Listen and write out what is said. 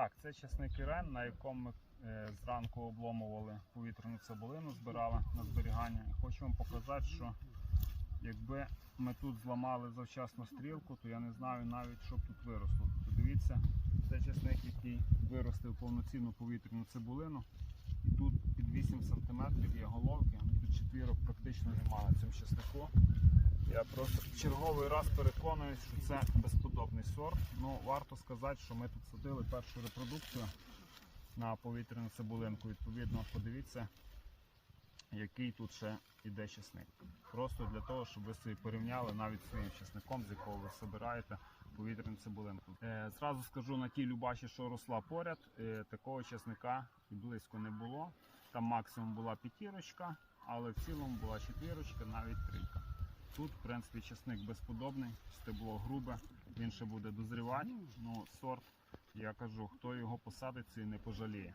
Так, це чесник Ірен, на якому ми е, зранку обломували повітряну цибулину, збирали на зберігання. Хочу вам показати, що якби ми тут зламали завчасно стрілку, то я не знаю навіть, що б тут виросло. То дивіться, це чесник, який виростив повноцінну повітряну цибулину. І тут під 8 см є головки, тут четвірок практично немає на цьому чеснику. Я просто в черговий раз переконуюсь, що це безподобний сорт. Ну, варто сказати, що ми тут садили першу репродукцію на повітряну цибулинку. Відповідно, подивіться, який тут ще іде чесник. Просто для того, щоб ви собі порівняли навіть своїм чесником, з якого ви собираєте повітряну цибулинку. Е, зразу скажу на тій любаші, що росла поряд, е, такого чесника і близько не було. Там максимум була п'ятірочка, але в цілому була четвірочка, навіть трійка. Тут, в принципі, чесник безподобний, стебло грубе, він ще буде дозрівати. Ну, сорт, я кажу, хто його посадить, цей не пожаліє.